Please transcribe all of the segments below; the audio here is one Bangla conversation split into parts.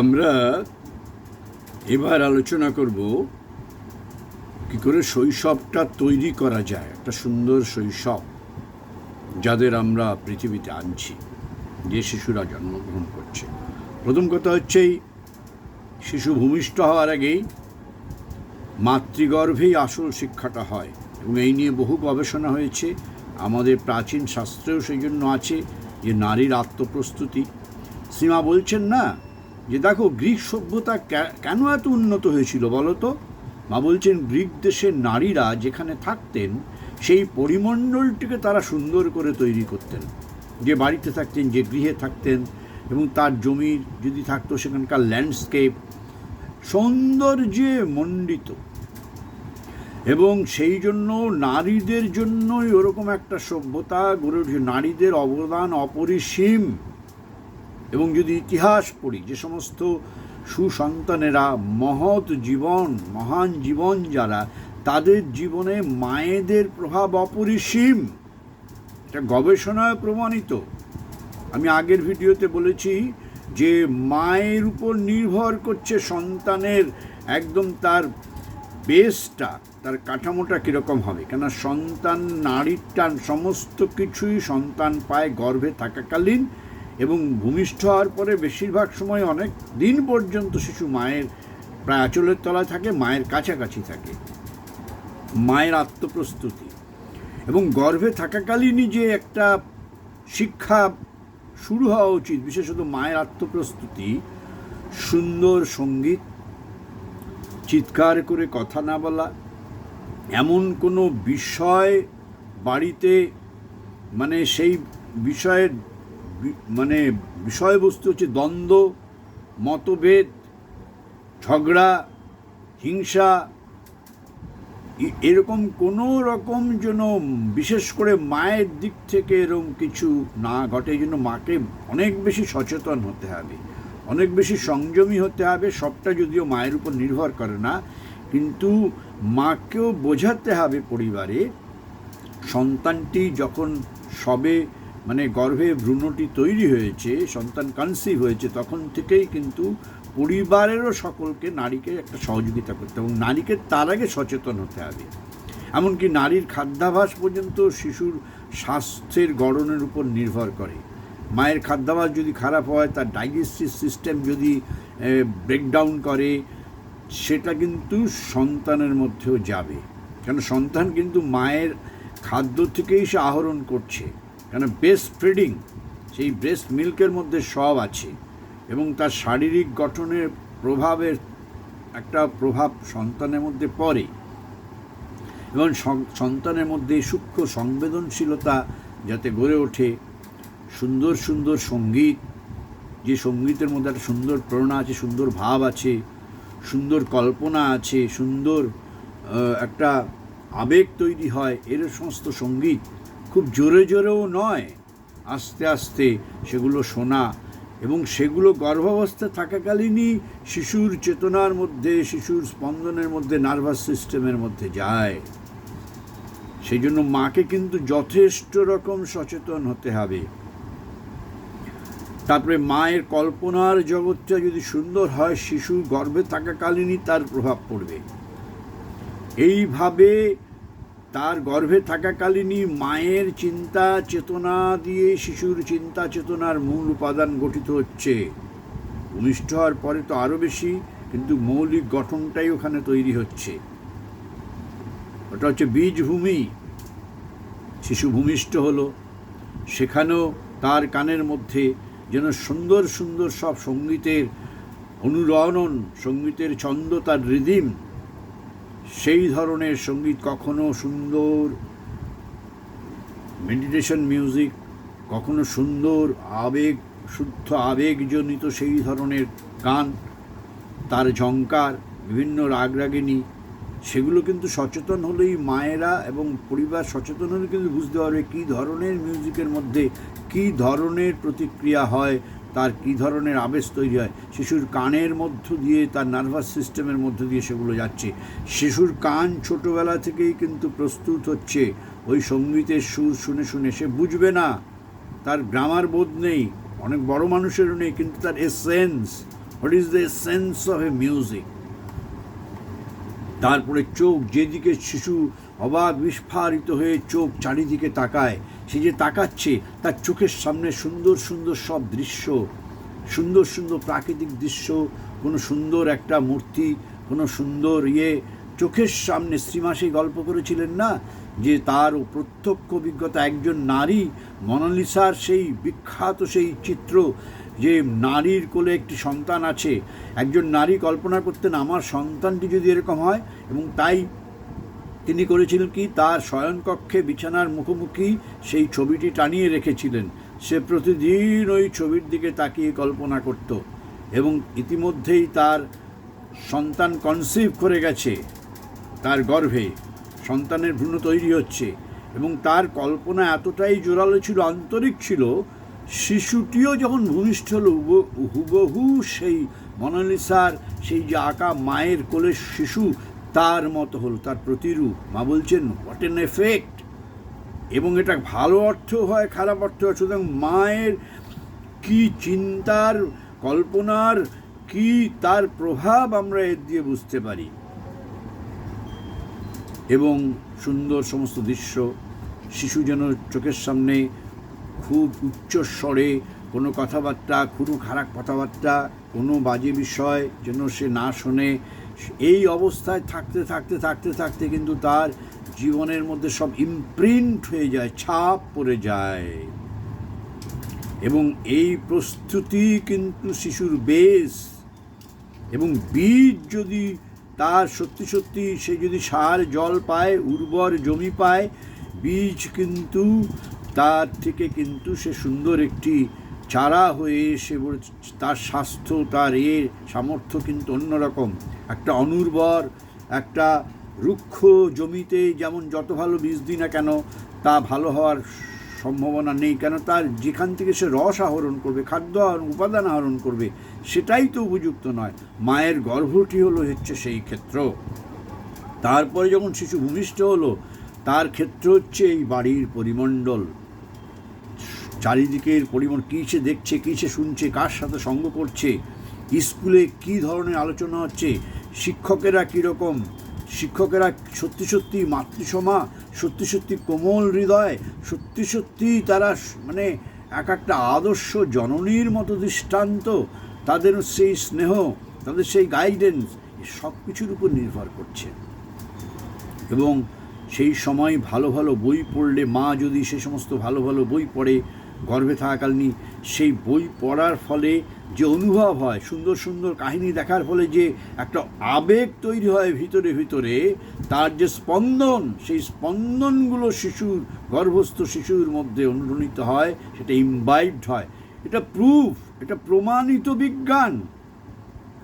আমরা এবার আলোচনা করব কি করে শৈশবটা তৈরি করা যায়, একটা সুন্দর শৈশব যাদের আমরা পৃথিবীতে আনছি, যে শিশুরা জন্মগ্রহণ করছে। প্রথম কথা হচ্ছে এই শিশু ভূমিষ্ঠ হওয়ার আগেই মাতৃগর্ভেই আসল শিক্ষাটা হয় এবং এই নিয়ে বহু গবেষণা হয়েছে। আমাদের প্রাচীন শাস্ত্রেও সেই জন্য আছে যে নারীর আত্মপ্রস্তুতি। সীমা বলছেন না যে দেখো, গ্রিক সভ্যতা কেন এত উন্নত হয়েছিল বলো তো? মা বলছেন, গ্রিক দেশের নারীরা যেখানে থাকতেন, সেই পরিমণ্ডলটিকে তারা সুন্দর করে তৈরি করতেন। যে বাড়িতে থাকতেন, যে গৃহে থাকতেন এবং তার জমির যদি থাকতো সেখানকার ল্যান্ডস্কেপ সৌন্দর্যে মণ্ডিত। এবং সেই জন্য নারীদের জন্যই ওরকম একটা সভ্যতা গড়ে উঠেছে। নারীদের অবদান অপরিসীম। এবং যদি ইতিহাস পড়ি, যে সমস্ত সুসন্তানেরা মহৎ জীবন, মহান জীবন যারা, তাদের জীবনে মায়েদের প্রভাব অপরিসীম। এটা গবেষণায় প্রমাণিত। আমি আগের ভিডিওতে বলেছি যে মায়ের উপর নির্ভর করছে সন্তানের একদম তার বেসটা, তার কাঠামোটা কীরকম হবে। কেন সন্তান, নারীর টান, সমস্ত কিছুই সন্তান পায় গর্ভে থাকাকালীন। এবং ভূমিষ্ঠ হওয়ার পরে বেশিরভাগ সময় অনেক দিন পর্যন্ত শিশু মায়ের প্রায় আঁচলের তলায় থাকে, মায়ের কাছাকাছি থাকে। মায়ের আত্মপ্রস্তুতি। এবং গর্ভে থাকাকালীনই যে একটা শিক্ষা শুরু হওয়া উচিত, বিশেষত মায়ের আত্মপ্রস্তুতি, সুন্দর সংগীত, চিৎকার করে কথা না বলা, এমন কোনো বিষয় বাড়িতে মানে সেই বিষয়ের মানে বিষয়বস্তু হচ্ছে দ্বন্দ্ব, মতভেদ, ঝগড়া, হিংসা এরকম কোনো রকম যেন বিশেষ করে মায়ের দিক থেকে এরকম কিছু না ঘটে, এই জন্য মাকে অনেক বেশি সচেতন হতে হবে। অনেক বেশি সংযমী হতে হবে, সবটা যদিও মায়ের উপর নির্ভর করে না, কিন্তু মাকেও বোঝাতে হবে পরিবারে, সন্তানটি যখন সবে মানে গর্ভে ভ্রূণটি তৈরি হয়েছে, সন্তান কনসিভ হয়েছে, তখন থেকেই কিন্তু পরিবারেরও সকলকে নারীকে একটা সহযোগিতা করতে এবং নারীকে তার আগে সচেতন হতে হবে। এমনকি নারীর খাদ্যাভাস পর্যন্ত শিশুর স্বাস্থ্যের গড়নের উপর নির্ভর করে। মায়ের খাদ্যাভাস যদি খারাপ হয়, তার ডাইজেস্টিভ সিস্টেম যদি ব্রেকডাউন করে, সেটা কিন্তু সন্তানের মধ্যেও যাবে। কেন? সন্তান কিন্তু মায়ের খাদ্য থেকেই সে আহরণ করছে। কেন বেস্ট ফিডিং সেই ব্রেস্ট মিল্কের মধ্যে সব আছে এবং তার শারীরিক গঠনের প্রভাবের একটা প্রভাব সন্তানের মধ্যে পড়ে এবং সন্তানের মধ্যে সূক্ষ্ম সংবেদনশীলতা যাতে গড়ে ওঠে। সুন্দর সুন্দর সংগীত, যে সঙ্গীতের মধ্যে একটা সুন্দর প্রেরণা আছে, সুন্দর ভাব আছে, সুন্দর কল্পনা আছে, সুন্দর একটা আবেগ তৈরি হয়, এর সমস্ত সংগীত খুব জোরে জোরেও নয়। আস্তে আস্তে সেগুলো শোনা এবং সেগুলো গর্ভাবস্থা থাকাকালীনই শিশুর চেতনার মধ্যে, শিশুর স্পন্দনের মধ্যে, নার্ভাস সিস্টেমের মধ্যে যায়। সেই জন্য মাকে কিন্তু যথেষ্ট রকম সচেতন হতে হবে। তারপরে মায়ের কল্পনার জগৎটা যদি সুন্দর হয়, শিশু গর্ভে থাকাকালীনই তার প্রভাব পড়বে। এইভাবে তার গর্ভে থাকাকালীনই মায়ের চিন্তা চেতনা দিয়ে শিশুর চিন্তা চেতনার মূল উপাদান গঠিত হচ্ছে। ভূমিষ্ঠ হওয়ার পরে তো আরও বেশি, কিন্তু মৌলিক গঠনটাই ওখানে তৈরি হচ্ছে। ওটা হচ্ছে বীজভূমি। শিশু ভূমিষ্ঠ হলো। সেখানেও তার কানের মধ্যে যেন সুন্দর সুন্দর সব সঙ্গীতের অনুরণন, সঙ্গীতের ছন্দ, তার রিদিম সেই ধরনের সংগীত কখনো সুন্দর মেডিটেশন মিউজিক কখনো সুন্দর, আবেগ, শুদ্ধ, আবেগজনিত সেই ধরনের গান, তার ঝঙ্কার বিভিন্ন রাগ রাগরাগিনী, সেগুলো কিন্তু সচেতন হলেই মায়েরা এবং পরিবার সচেতন হলে কিন্তু বুঝতে পারবে কী ধরনের মিউজিকের মধ্যে কী ধরনের প্রতিক্রিয়া হয় তার কী ধরনের আবেশ তৈরি হয়? শিশুর কানের মধ্য দিয়ে, তার নার্ভাস সিস্টেমের মধ্য দিয়ে সেগুলো যাচ্ছে। শিশুর কান ছোটোবেলা থেকেই কিন্তু প্রস্তুত হচ্ছে। ওই সঙ্গীতের সুর শুনে শুনে সে বুঝবে না। তার গ্রামার বোধ নেই। অনেক বড় মানুষেরও নেই, কিন্তু তার essence what is the sense of a music তারপরে চোখ, যেদিকে শিশু অবাক বিস্ফারিত হয়ে চোখ চারিদিকে তাকায় সে যে তাকাচ্ছে, তার চোখের সামনে সুন্দর সুন্দর সব দৃশ্য, সুন্দর সুন্দর প্রাকৃতিক দৃশ্য, কোনো সুন্দর একটা মূর্তি, কোনো সুন্দর ইয়ে। চোখের সামনে শ্রীমা সেই গল্প করেছিলেন না, যে তার প্রত্যক্ষ অভিজ্ঞতা, একজন নারী, মনালিসার সেই বিখ্যাত সেই চিত্র, যে নারীর কোলে একটি সন্তান আছে। একজন নারী কল্পনা করতেন, আমার সন্তানটি যদি এরকম হয়, এবং তাই তিনি করেছিলেন কি? তার শয়নকক্ষে বিছানার মুখোমুখি সেই ছবিটি টানিয়ে রেখেছিলেন। সে প্রতিদিন ওই ছবির দিকে তাকিয়ে কল্পনা করত এবং ইতিমধ্যেই তার সন্তান কনসিভ করে গেছে। তার গর্ভে সন্তানের ভ্রূণ তৈরি হচ্ছে এবং তার কল্পনা এতটাই জোরালো ছিল, আন্তরিক ছিল, শিশুটিও যখন ভূমিষ্ঠ হলো হুব- হুবহু সেই মনালিসার সেই যে আঁকা মায়ের কোলের শিশু তার মতো হলো, তার প্রতিরূপ। মা বলছেন হোয়াট এন এফেক্ট এবং এটা ভালো অর্থ হয়, খারাপ অর্থ হয়। সুতরাং মায়ের কি চিন্তার কল্পনার, কি তার প্রভাব আমরা এর দিয়ে বুঝতে পারি? এবং সুন্দর সমস্ত দৃশ্য, শিশু যেন চোখের সামনে খুব উচ্চ স্বরে কোনো কথাবার্তা কোনো খারাপ কথাবার্তা, কোনো বাজে বিষয় যেন সে না শোনে এই অবস্থায় থাকতে থাকতে থাকতে থাকতে কিন্তু তার জীবনের মধ্যে সব ইমপ্রিন্ট হয়ে যায়, ছাপ পড়ে যায়। এবং এই প্রস্তুতি কিন্তু শিশুর বেশ এবং বীজ যদি তার সত্যি সত্যি সে যদি সার, জল পায়, উর্বর জমি পায়, বীজ কিন্তু তার থেকে কিন্তু সে সুন্দর একটি চারা হয়ে সে তার স্বাস্থ্য, তার এ সামর্থ্য কিন্তু অন্যরকম। একটা অনুর্বর, একটা রুক্ষ জমিতে যেমন যত ভালো বীজ দিই না কেন, তা ভালো হওয়ার সম্ভাবনা নেই। কেন তার যেখান থেকে সে রস আহরণ করবে, খাদ্য আহরণ, উপাদান আহরণ করবে, সেটাই তো উপযুক্ত নয়। মায়ের গর্ভটি হলো হচ্ছে সেই ক্ষেত্র। তারপরে যখন শিশু ভূমিষ্ঠ হলো, তার ক্ষেত্র হচ্ছে এই বাড়ির পরিমণ্ডল। চারিদিকের পরিমাণ কী সে দেখছে, কী সে শুনছে, কার সাথে সঙ্গ করছে, স্কুলে কী ধরনের আলোচনা হচ্ছে, শিক্ষকেরা কীরকম শিক্ষকেরা সত্যি সত্যি মাতৃসমা, সত্যি সত্যি কোমল হৃদয়, সত্যি সত্যি তারা মানে এক একটা আদর্শ জননীর মতো দৃষ্টান্ত, তাদের সেই স্নেহ, তাদের সেই গাইডেন্স সব কিছুর উপর নির্ভর করছে। এবং সেই সময় ভালো ভালো বই পড়লে মা যদি সে সমস্ত ভালো ভালো বই পড়ে গর্ভে থাকাকালীন সেই বই পড়ার ফলে যে অনুভব হয়, সুন্দর সুন্দর কাহিনী দেখার ফলে যে একটা আবেগ তৈরি হয় ভিতরে ভিতরে, তার যে স্পন্দন, সেই স্পন্দনগুলো শিশুর, গর্ভস্থ শিশুর মধ্যে অনুরণিত হয়, সেটা ইম্বাইভড হয়। এটা প্রুফ এটা প্রমাণিত বিজ্ঞান।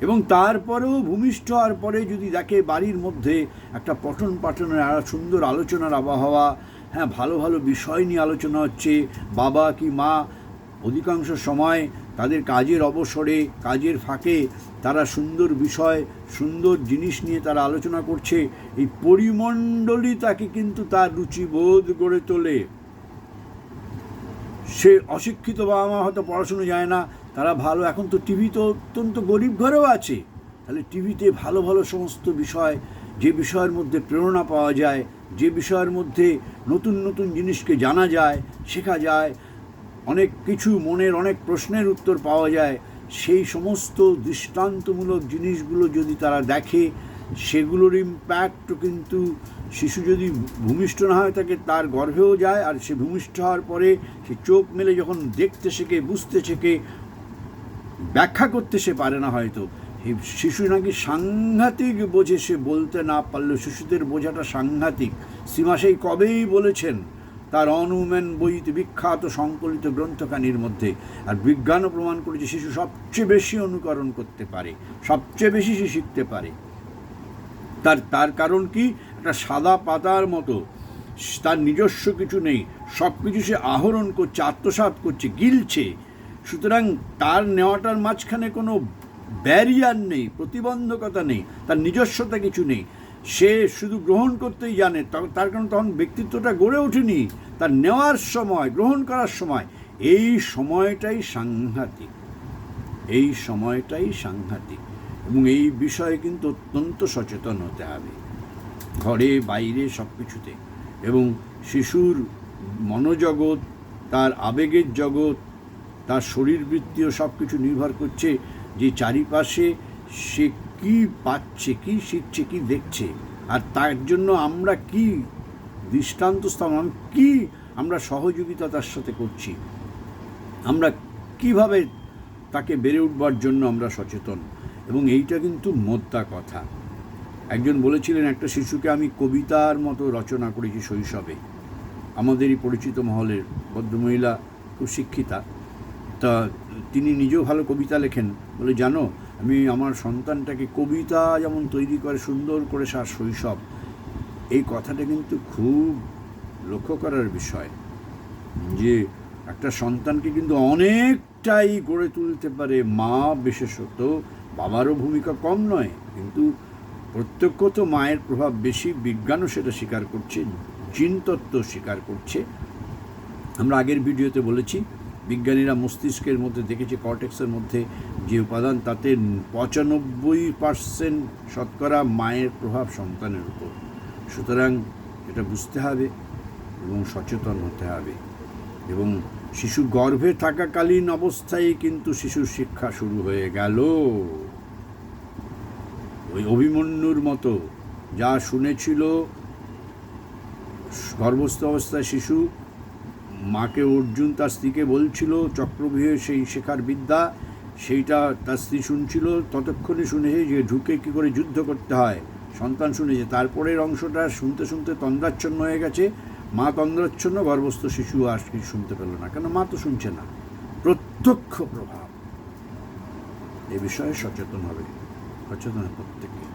এবং তারপরেও ভূমিষ্ঠ হওয়ার পরে যদি দেখে বাড়ির মধ্যে একটা পঠন পাঠনের সুন্দর আলোচনার আবহাওয়া হ্যাঁ ভালো ভালো বিষয় নিয়ে আলোচনা হচ্ছে। বাবা কি মা অধিকাংশ সময় তাদের কাজের অবসরে, কাজের ফাঁকে তারা সুন্দর বিষয়, সুন্দর জিনিস নিয়ে তারা আলোচনা করছে। এই পরিমণ্ডলই তাকে কিন্তু তার রুচিবোধ গড়ে তোলে। সে অশিক্ষিত বাবা মা হয়তো পড়াশুনো যায় না, তারা ভালো, এখন তো টিভি তো অত্যন্ত গরিব ঘরেও আছে। তাহলে টিভিতে ভালো ভালো সমস্ত বিষয়, যে বিষয়ের মধ্যে প্রেরণা পাওয়া যায় যে বিষয়ের মধ্যে নতুন নতুন জিনিসকে জানা যায়, শেখা যায়, অনেক কিছু মনের অনেক প্রশ্নের উত্তর পাওয়া যায়, সেই সমস্ত দৃষ্টান্তমূলক জিনিসগুলো যদি তারা দেখে, সেগুলোর ইম্প্যাক্টও কিন্তু শিশু যদি ভূমিষ্ঠ না হয় তাকে তার গর্ভেও যায়, আর সে ভূমিষ্ঠ হওয়ার পরে সে চোখ মেলে যখন দেখতে শেখে, বুঝতে শেখে, ব্যাখ্যা করতে সে পারে না হয়তো। শিশু নাকি সাংঘাতিক বোঝে সে বলতে না পারলেও শিশুদের বোঝাটা সাংঘাতিক। সীমা সেই কবেই বলেছেন, তার অনুমেন বইতে বিখ্যাত সংকলিত গ্রন্থখানির মধ্যে। আর বিজ্ঞানও প্রমাণ করেছে শিশু সবচেয়ে বেশি অনুকরণ করতে পারে, সবচেয়ে বেশি সে শিখতে পারে। তার তার কারণ কি? একটা সাদা পাতার মতো। তার নিজস্ব কিছু নেই সব কিছু সে আহরণ করছে, আত্মসাৎ করছে, গিলছে। সুতরাং তার নেওয়াটার মাঝখানে কোনো ব্যারিয়ার নেই, প্রতিবন্ধকতা নেই, তার নিজস্বতা কিছু নেই। সে শুধু গ্রহণ করতেই জানে তার কারণ তখন ব্যক্তিত্বটা গড়ে ওঠেনি। তার নেওয়ার সময়, গ্রহণ করার সময়। এই সময়টাই সাংঘাতিক। এই সময়টাই সাংঘাতিক। এবং এই বিষয়ে কিন্তু অত্যন্ত সচেতন হতে হবে। ঘরে, বাইরে সব কিছুতে এবং শিশুর মনোজগৎ, তার আবেগের জগৎ, তার শরীরবৃত্তীয় সব কিছু নির্ভর করছে যে চারিপাশে সে কি পাচ্ছে, কি শিখছে, কি দেখছে, আর তার জন্য আমরা কি দৃষ্টান্ত স্থাপন, কি আমরা সহযোগিতা তার সাথে করছি, আমরা কীভাবে তাকে বেড়ে উঠবার জন্য আমরা সচেতন, এবং এইটা কিন্তু মোদ্দা কথা। একজন বলেছিলেন, একটা শিশুকে আমি কবিতার মতো রচনা করেছি শৈশবে। আমাদেরই পরিচিত মহলের ভদ্রমহিলা, খুব শিক্ষিতা। তা তিনি নিজেও ভালো কবিতা লেখেন। বলে, জানো, আমি আমার সন্তানটাকে কবিতা যেমন তৈরি করে, সুন্দর করে সার শৈশব। এই কথাটা কিন্তু খুব লক্ষ্য করার বিষয় যে, একটা সন্তানকে কিন্তু অনেকটাই গড়ে তুলতে পারে মা বিশেষত। বাবারও ভূমিকা কম নয়, কিন্তু প্রত্যক্ষত মায়ের প্রভাব বেশি, বিজ্ঞানও সেটা স্বীকার করছে, জিনতত্ত্ব স্বীকার করছে। আমরা আগের ভিডিওতে বলেছি বিজ্ঞানীরা মস্তিষ্কের মধ্যে দেখেছে, কর্টেক্সের মধ্যে যে উপাদান, তাতে পঁচানব্বই পার্সেন্ট শতকরা মায়ের প্রভাব সন্তানের উপর। সুতরাং এটা বুঝতে হবে এবং সচেতন হতে হবে। এবং শিশু গর্ভে থাকাকালীন অবস্থায় কিন্তু শিশুর শিক্ষা শুরু হয়ে গেল। ওই অভিমন্যুর মতো যা শুনেছিল গর্ভস্থ অবস্থায় শিশু মাকে অর্জুন তার স্ত্রীকে বলছিল চক্রব্যূহে সেই শেখার বিদ্যা, সেইটা তার স্ত্রী শুনছিল, ততক্ষণে শুনেছে যে ঢুকে কী করে যুদ্ধ করতে হয়। সন্তান শুনেছে। তারপরের অংশটা শুনতে শুনতে তন্দ্রাচ্ছন্ন হয়ে গেছে। মা তন্দ্রাচ্ছন্ন, গর্ভস্থ শিশু আর কিছু শুনতে পেল না, কেন মা তো শুনছে না। প্রত্যক্ষ প্রভাব। এ বিষয়ে সচেতন হবে। সচেতন প্রত্যেকে।